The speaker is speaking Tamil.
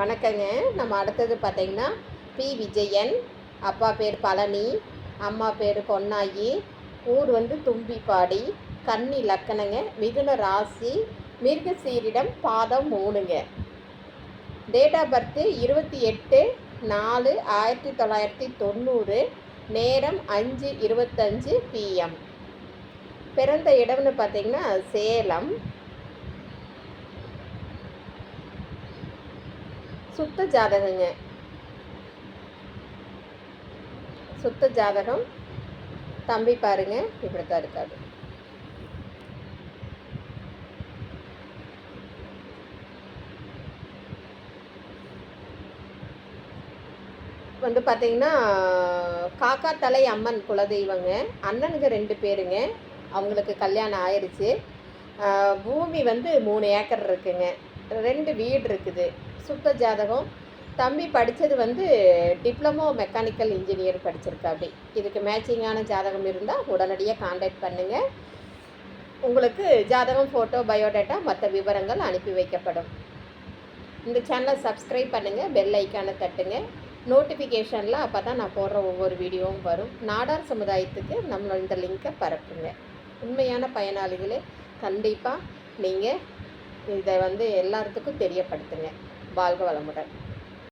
வணக்கங்க. நம்ம அடுத்தது பார்த்தீங்கன்னா பி. விஜயன் அப்பா பேர் பழனி அம்மா பேர் பொன்னாயி ஊர் வந்து தும்பிப்பாடி கன்னி லக்கணங்க மிதுன ராசி மிருகசீரிடம் பாதம் மூணுங்க. டேட் ஆஃப் பர்த்து இருபத்தி எட்டு நாலு ஆயிரத்தி தொள்ளாயிரத்தி தொண்ணூறு நேரம் அஞ்சு இருபத்தஞ்சு பிஎம் பிறந்த இடம்னு பார்த்தீங்கன்னா சேலம். சுத்த ஜாதகங்க. சுத்த ஜாதகம். தம்பி பாருங்க இப்படித்தான் இருக்காது வந்து பார்த்தீங்கன்னா காக்கா தலை அம்மன் குலதெய்வங்க. அண்ணனுங்க ரெண்டு பேருங்க. அவங்களுக்கு கல்யாணம் ஆயிடுச்சு பூமி வந்து மூணு ஏக்கர் இருக்குங்க. ரெண்டு வீடு இருக்குது. சுத்த ஜாதகம். தம்பி படித்தது வந்து டிப்ளமோ மெக்கானிக்கல் இன்ஜினியர் படிச்சிருக்காப்படி இதுக்கு மேட்சிங்கான ஜாதகம் இருந்தால் உடனடியாக காண்டாக்ட் பண்ணுங்கள் உங்களுக்கு ஜாதகம் ஃபோட்டோ பயோடேட்டா மற்ற விவரங்கள் அனுப்பி வைக்கப்படும். இந்த சேனலை சப்ஸ்கிரைப் பண்ணுங்கள் பெல் ஐக்கானை தட்டுங்க. நோட்டிஃபிகேஷனில் அப்போ தான் நான் போடுற ஒவ்வொரு வீடியோவும் வரும். நாடார் சமுதாயத்துக்கு நம்மளோட இந்த லிங்கை பரப்புங்க. உண்மையான பயனாளிகளே கண்டிப்பாக நீங்கள் இதை வந்து எல்லாத்துக்கும் தெரியப்படுத்துங்க. வாழ்க வளமுடன்.